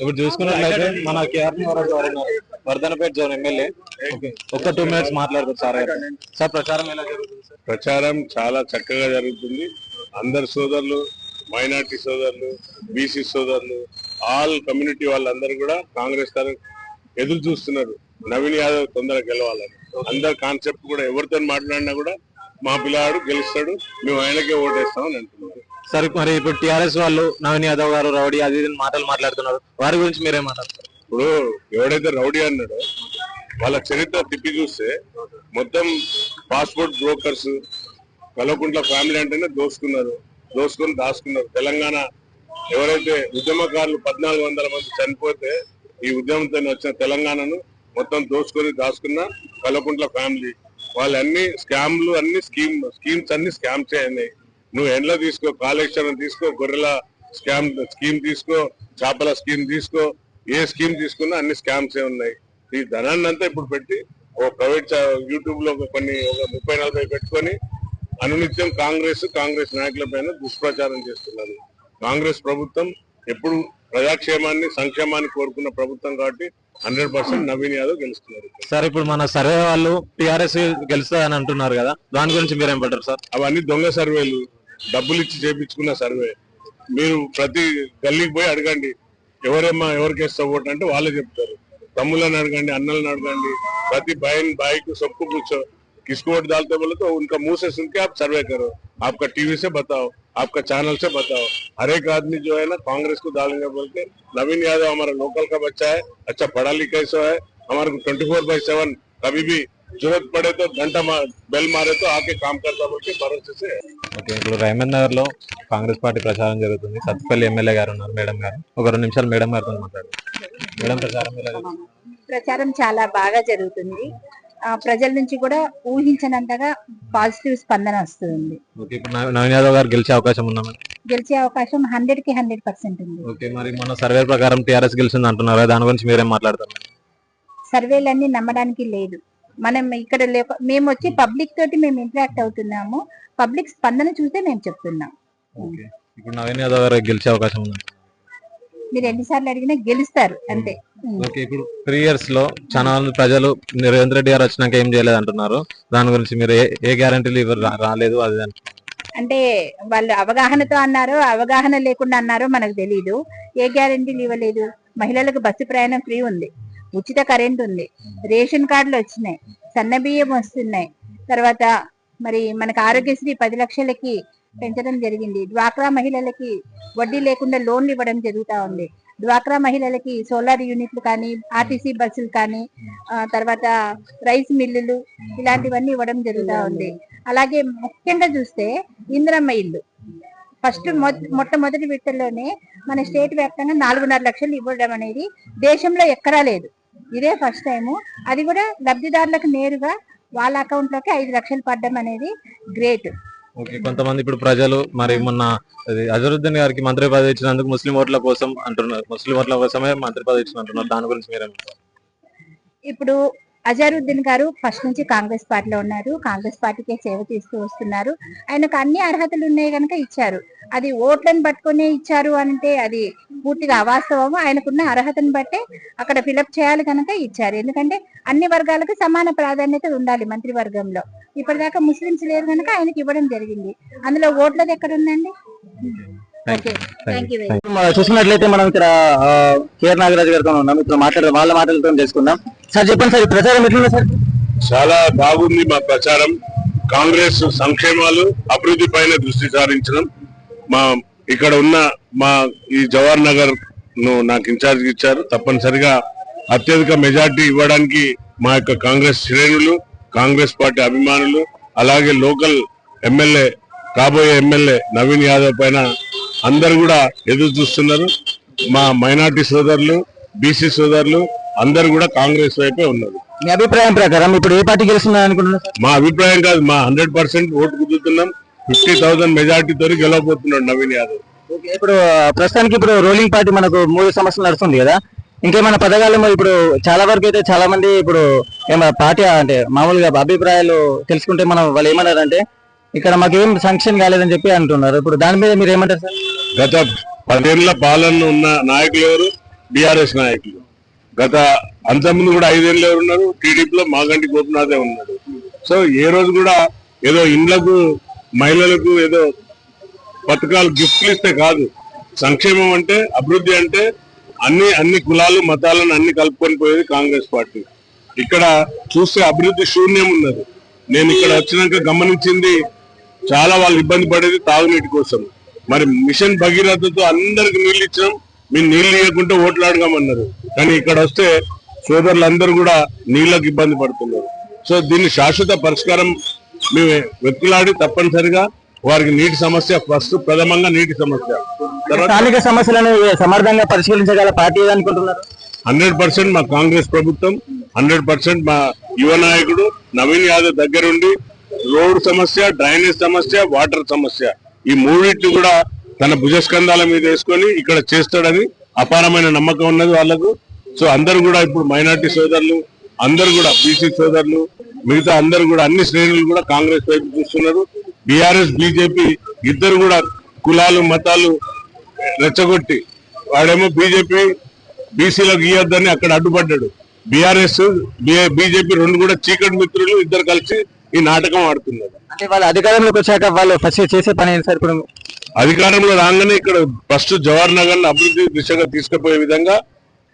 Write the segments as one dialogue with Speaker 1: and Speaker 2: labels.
Speaker 1: ఇప్పుడు చూసుకున్నట్లయితే మన కేఆర్ వర్ధనపేట జోన్ ఎమ్మెల్యే. ఒక టూ మినిట్స్ మాట్లాడుతారు సార్. సార్ ప్రచారం ఎలా జరుగుతుంది
Speaker 2: ప్రచారం చాలా చక్కగా జరుగుతుంది. అందరు సోదరులు మైనార్టీ సోదరులు బీసీ సోదరులు ఆల్ కమ్యూనిటీ వాళ్ళందరూ కూడా కాంగ్రెస్ తరఫు ఎదురు చూస్తున్నారు. నవీన్ యాదవ్ తొందరగా గెలవాలని. అందరు కాన్సెప్ట్ కూడా ఎవరితో మాట్లాడినా కూడా మా పిల్లాడు గెలుస్తాడు. మేము ఆయనకే ఓటేస్తామని అంటున్నారు
Speaker 1: సరే మరి ఇప్పుడు టిఆర్ఎస్ వాళ్ళు నవీన్ యాదవ్ గారు రౌడీ అది ఇది మాటలు మాట్లాడుతున్నారు. వారి గురించి మీరేం మాట్లాడతారు
Speaker 2: ఇప్పుడు ఎవడైతే రౌడీ అన్నాడో వాళ్ళ చరిత్ర తిప్పి చూస్తే మొత్తం పాస్పోర్ట్ బ్రోకర్స్ కలవకుంట్ల ఫ్యామిలీ అంటేనే దోసుకున్నారు దోసుకొని దాచుకున్నారు. తెలంగాణ ఎవరైతే ఉద్యమకారులు పద్నాలుగు వందల మంది చనిపోతే ఈ ఉద్యమంతో వచ్చిన తెలంగాణను మొత్తం దోసుకొని దాచుకున్న కలకుంట్ల ఫ్యామిలీ. వాళ్ళన్ని స్కామ్లు అన్ని స్కీమ్ స్కీమ్స్ అన్ని స్కామ్స్ చేయన్నాయి నువ్వు ఎండ్ల తీసుకో కాళేశ్వరం తీసుకో గొర్రెల స్కామ్ స్కీమ్ తీసుకో చేపల స్కీమ్ తీసుకో ఏ స్కీమ్ తీసుకున్నా అన్ని స్కామ్స్ ఏ ఉన్నాయి. ఈ ధనాన్ని అంతా ఇప్పుడు పెట్టి ఓ ప్రైవేట్ యూట్యూబ్లో ఒక కొన్ని ఒక ముప్పై నలభై పెట్టుకొని అనునిత్యం కాంగ్రెస్ కాంగ్రెస్ నాయకుల పైన దుష్ప్రచారం చేస్తున్నారు. కాంగ్రెస్ ప్రభుత్వం ఎప్పుడు ప్రజాక్షేమాన్ని సంక్షేమాన్ని కోరుకున్న ప్రభుత్వం కాబట్టి హండ్రెడ్ పర్సెంట్ నవీన్ యాదవ్ గెలుస్తున్నారు
Speaker 1: సార్ ఇప్పుడు మన సర్వే వాళ్ళు టిఆర్ఎస్ గెలుస్తుందని అంటున్నారు కదా దాని గురించి మీరేం పడ్డారు సార్?
Speaker 2: అవన్నీ దొంగ సర్వేలు. డబ్బులు ఇచ్చి చేపించుకున్నా సర్వే. మీరు ప్రతి గల్లీకి పోయి అడగండి ఎవరేమ్మా ఎవరికి ఇస్తా ఓటు అంటే వాళ్ళే చెప్తారు. తమ్ములను అడగండి అన్నలను అడగండి ప్రతి బయని బాయికు సొక్కు కూర్చో. కిసుకు ఓటు దాల్తే బలతో ఇంకా మూసేసి ఉంటే సర్వే కరు. ఆ టీవీసే బతావు ఆపకా ఛానల్సే బతావు. హరేక్ ఆద్మీ జో అయినా కాంగ్రెస్కు దాళంగా పోతే నవీన్ యాదవ్ అమర లోకల్ కా బాయ్ అచ్చా పడాలి కైసో హమారు ట్వంటీ ఫోర్ బై సెవెన్ కబీబీ जरूरत पड़े तो घंटा मा- बेल मारे तो आके काम करता बोल के भरोसे से है
Speaker 1: ఓకే ఇప్పుడు రైమన్ నగర్ లో కాంగ్రెస్ పార్టీ ప్రచారం జరుగుతుంది సత్తుపల్లి ఎమ్మెల్యే గారు ఉన్నారు మేడం గారు ఒక రెండు నిమిషాలు మేడం గారితో మాట్లాడు మేడం ప్రచారం ఎలా జరుగుతుంది?
Speaker 3: ప్రచారం చాలా బాగా జరుగుతుంది ఆ, ప్రజల నుంచి కూడా ఊహించనంతగా పాజిటివ్ స్పందన వస్తుంది
Speaker 1: ఓకే ఇప్పుడు నవ- నవీన్ యాదవ్ గారు గెలిచే అవకాశం ఉందా మేడం?
Speaker 3: గెలిచే అవకాశం హండ్రెడ్ కి హండ్రెడ్ పర్సెంట్ ఉంది
Speaker 1: ఓకే మరి మన సర్వే ప్రకారం టిఆర్ఎస్ గెలిచింది అంటున్నారు కదా, దాని గురించి మీరేం మాట్లాడతారు
Speaker 3: సర్వేలన్నీ నమ్మడానికి లేదు మనం ఇక్కడ లేక మేము వచ్చి పబ్లిక్ తోటి మేము ఇంటరాక్ట్ అవుతున్నాము. పబ్లిక్ స్పందన చూస్తే మేము చెప్తున్నాం.
Speaker 1: ఇప్పుడు నవీన్ యాదవ్ గారు గెలిచే అవకాశం ఉంది?
Speaker 3: మీరు ఎన్నిసార్లు అడిగినా గెలుస్తారు అంతే. ఉమ్.
Speaker 1: ఓకే. ఇప్పుడు త్రీ ఇయర్స్లో చాలా మంది ప్రజలు రేవంత్ రెడ్డి గారు వచ్చినాక ఏం చేయలేదు అంటున్నారు. దాని గురించి మీరు ఏ గ్యారంటీలు ఇవ్వరు రాలేదు అది.
Speaker 3: అంటే వాళ్ళు అవగాహనతో అన్నారో అవగాహన లేకుండా అన్నారో మనకు తెలియదు ఏ గ్యారెంటీలు ఇవ్వలేదు? మహిళలకు బస్సు ప్రయాణం ఫ్రీ ఉంది. ఉచిత కరెంట్ ఉంది. రేషన్ కార్డులు వచ్చినాయి. సన్న బియ్యం వస్తున్నాయి. తర్వాత మరి మనకు ఆరోగ్యశ్రీ పది లక్షలకి పెంచడం జరిగింది. డ్వాక్రా మహిళలకి వడ్డీ లేకుండా లోన్లు ఇవ్వడం జరుగుతా ఉంది. డ్వాక్రా మహిళలకి సోలార్ యూనిట్లు కానీ ఆర్టీసీ బస్సులు కానీ తర్వాత రైస్ మిల్లులు ఇలాంటివన్నీ ఇవ్వడం జరుగుతా ఉంది. అలాగే ముఖ్యంగా చూస్తే ఇందిరమ్మ ఇల్లు. ఫస్ట్ మొట్టమొదటి విడతల్లోనే మన స్టేట్ వ్యాప్తంగా నాలుగున్నర లక్షలు ఇవ్వడం అనేది దేశంలో ఎక్కడా లేదు. ఇదే ఫస్ట్ టైం అది కూడా లబ్ధిదారులకు నేరుగా వాళ్ళ అకౌంట్లోకి ఐదు లక్షలు పడ్డం అనేది గ్రేట్
Speaker 1: ఓకే కొంతమంది ఇప్పుడు ప్రజలు మరి మొన్న అజరుద్దీన్ గారికి మంత్రి పదవి ఇచ్చినందుకు ముస్లిం ఓట్ల కోసం అంటున్నారు. ముస్లిం ఓట్ల కోసమే మంత్రి పదవి ఇచ్చిన అంటున్నారు దాని గురించి మీరేం
Speaker 3: ఇప్పుడు అజారుద్దీన్ గారు ఫస్ట్ నుంచి కాంగ్రెస్ పార్టీలో ఉన్నారు. కాంగ్రెస్ పార్టీకే సేవ చేస్తూ వస్తున్నారు. ఆయనకు అన్ని అర్హతలు ఉన్నాయి కనుక ఇచ్చారు. అది ఓట్లను పట్టుకునే ఇచ్చారు అంటే అది పూర్తిగా అవాస్తవం ఆయనకున్న అర్హతను బట్టే అక్కడ ఫిలప్ చేయాలి కనుక ఇచ్చారు. ఎందుకంటే అన్ని వర్గాలకు సమాన ప్రాధాన్యత ఉండాలి మంత్రివర్గంలో. ఇప్పటిదాకా ముస్లింస్ లేరు కనుక ఆయనకి ఇవ్వడం జరిగింది. అందులో ఓట్లది ఎక్కడ ఉందండి
Speaker 4: చూసుకున్నట్లయితే మనం ఇక్కడ కేఆర్ నాగరాజు గారితో ఉన్నాం. ఇప్పుడు మాట్లాడే వాళ్ళ మాటలతో తెలుసుకుందాం. సార్ చెప్పండి సార్ ప్రచారం ఎట్లుంది సార్?
Speaker 2: చాలా బాగుంది మా ప్రచారం. కాంగ్రెస్ సంక్షేమాలు అభివృద్ధి పైన దృష్టి సారించడం. మా ఇక్కడ ఉన్న మా ఈ జవహర్ నగర్ను నాకు ఇన్ఛార్జ్ ఇచ్చారు. తప్పనిసరిగా అత్యధిక మెజార్టీ ఇవ్వడానికి మా యొక్క కాంగ్రెస్ శ్రేణులు కాంగ్రెస్ పార్టీ అభిమానులు అలాగే లోకల్ ఎమ్మెల్యే కాబోయే ఎమ్మెల్యే నవీన్ యాదవ్ పైన అందరు కూడా ఎదురు చూస్తున్నారు. మా మైనార్టీ సోదరులు బీసీ సోదరులు అందరు కూడా కాంగ్రెస్ వైపే ఉన్నారు.
Speaker 4: మీ అభిప్రాయం ప్రకారం ఇప్పుడు ఏ పార్టీ గెలుస్తుందని అనుకుంటున్నారు?
Speaker 2: మా అభిప్రాయం కాదు మా హండ్రెడ్ పర్సెంట్ ఓటు కుదురుతున్నాం ఫిఫ్టీ థౌసండ్ మెజార్టీతో గెలవబోతున్నాడు నవీన్ యాదవ్.
Speaker 4: ఓకే, ఇప్పుడు ప్రస్తుతానికి ఇప్పుడు రోలింగ్ పార్టీ మనకు మూడు సంవత్సరాలు నడుస్తుంది కదా. ఇంకేమైనా పథకాలు ఇప్పుడు చాలా వరకు అయితే చాలా మంది ఇప్పుడు ఏమైనా పార్టీ అంటే మామూలుగా అభిప్రాయాలు తెలుసుకుంటే మనం వాళ్ళు ఏమన్నారంటే ఇక్కడ మాకు ఏం సంక్షన్ కాలేదని చెప్పి అంటున్నారు. ఇప్పుడు దాని మీద మీరు ఏమంటారు సార్?
Speaker 2: గత పదేళ్ళ పాలన ఉన్న నాయకులు ఎవరు? బీఆర్ఎస్ నాయకులు. గత అంతకుముందు కూడా ఐదేళ్ళు ఎవరు ఉన్నారు? టీడీపీలో మాగంటి గోపినాథే ఉన్నాడు. సో ఏ రోజు కూడా ఏదో ఇండ్లకు మహిళలకు ఏదో పథకాలు గిఫ్ట్లు ఇస్తే కాదు. సంక్షేమం అంటే అభివృద్ధి అంటే అన్ని అన్ని కులాలు మతాలను అన్ని కలుపుకొని పోయేది కాంగ్రెస్ పార్టీ. ఇక్కడ చూస్తే అభివృద్ధి శూన్యం ఉన్నది. నేను ఇక్కడ వచ్చినాక గమనించింది చాలా వాళ్ళు ఇబ్బంది పడేది తాగునీటి కోసం. మరి మిషన్ భగీరథతో అందరికి నీళ్ళు ఇచ్చినాం మీరు నీళ్ళు ఇవ్వకుంటే ఓట్లు అడగమన్నారు కానీ ఇక్కడ వస్తే సోదరులందరూ కూడా నీళ్ళకు ఇబ్బంది పడుతున్నారు. సో దీన్ని శాశ్వత పరిష్కారం మేము వెతుకులాడి తప్పనిసరిగా వారికి నీటి సమస్య ఫస్ట్ ప్రథమంగా నీటి సమస్య.
Speaker 4: స్థానిక సమస్యలను సమర్థంగా పరిష్కరించగల పార్టీ అనుకుంటున్నారు?
Speaker 2: హండ్రెడ్ పర్సెంట్ మా కాంగ్రెస్ ప్రభుత్వం హండ్రెడ్ పర్సెంట్ మా యువ నాయకుడు నవీన్ యాదవ్ దగ్గరుండి రోడ్ సమస్య డ్రైనేజ్ సమస్య వాటర్ సమస్య. ఈ మూడింటిని కూడా తన భుజస్కంధాల మీద వేసుకొని ఇక్కడ చేస్తాడని అపారమైన నమ్మకం ఉన్నది వాళ్ళకు. సో అందరు కూడా ఇప్పుడు మైనార్టీ సోదరులు అందరు కూడా బీసీ సోదరులు మిగతా అందరూ కూడా అన్ని శ్రేణులు కూడా కాంగ్రెస్ వైపు చూస్తున్నారు. బీఆర్ఎస్ బీజేపీ ఇద్దరు కూడా కులాలు మతాలు రెచ్చగొట్టి వాడేమో బీజేపీ బీసీలకు ఇవ్వద్దని అక్కడ అడ్డుపడ్డాడు. బీఆర్ఎస్ బీజేపీ రెండు కూడా చీకటి మిత్రులు ఇద్దరు కలిసి ఈ నాటకం ఆడుతున్నారు.
Speaker 4: అంటే వాళ్ళు అధికారంలోకి వచ్చాక వాళ్ళు ఫస్ట్ చేసే పని ఏంటి సార్ ఇప్పుడు?
Speaker 2: అధికారంలో రాగానే ఇక్కడ ఫస్ట్ జవహర్ నగర్ అభివృద్ధి దిశగా తీసుకుపోయే విధంగా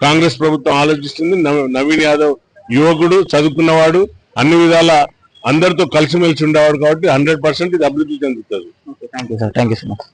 Speaker 2: కాంగ్రెస్ ప్రభుత్వం ఆలోచిస్తుంది. నవ- నవీన్ యాదవ్ యువకుడు చదువుకున్నవాడు అన్ని విధాల అందరితో కలిసిమెలిసి ఉండేవాడు కాబట్టి హండ్రెడ్ పర్సెంట్ ఇది అభివృద్ధి చెందుతుంది.
Speaker 4: Thank you sir. Thank you so much.